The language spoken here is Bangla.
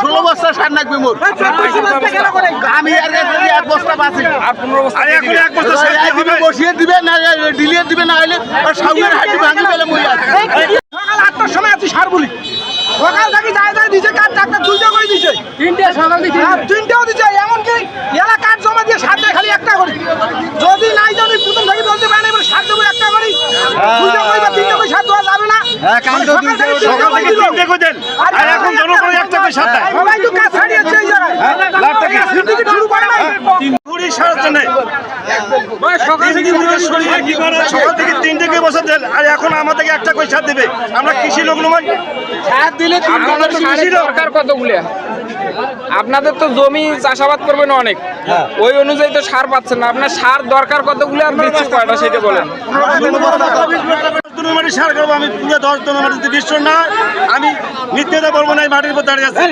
সার লাগবে আমি এক বস্তা বাঁচি। আর বস্তা আর দিয়ে এখন দিবেন। এক সার এই দিবে বসিয়ে দিবে না ডিলিয়ে দিবে না হলে আর সামনের হাঁটি ভাঙি পেলে মই সকাল আটটার সময় আছি সার বলি। সকাল থেকে যায় যায় দিছে কাঠ ডাক্তার দুইটা করে দিছে। তিনটে সকাল হ্যাঁ, তিনটেও দিছে এমনকি এলা কাঠ জমা দিয়ে সার দেয় খালি একটা করে। যদি নাই জানি প্রথম থেকে বলতে পারেন এবার সার দেবো একটা করে। দুইটা করে বা তিনটা করে সার দেওয়া যাবে না। মানে সকাল দেন আর এখন জনগণ একটা করে সার সবাই তো কাজ ছাড়িয়েছে এই জায়গায় লাখ টাকা। শুরু করে নাই। কুড়ি সারের জন্য সকাল থেকে কি থেকে বছর দেন। আর এখন আমাদেরকে একটা করে দেবে। আমরা কৃষি লোক নয় সার দিলে আপনাদের তো সারের কতগুলো? আপনাদের তো জমি চাষাবাদ করবেন অনেক। ওই অনুযায়ী তো সার পাচ্ছেন না। আপনার সার দরকার কতগুলো? আর কয়টা সেটা বলেন। সার করব আমি পুরো দশ জন আমার যদি বিশ্ব না। আমি নিত্যতা বলব না, এই মাটির উপর দাঁড়িয়ে আছে।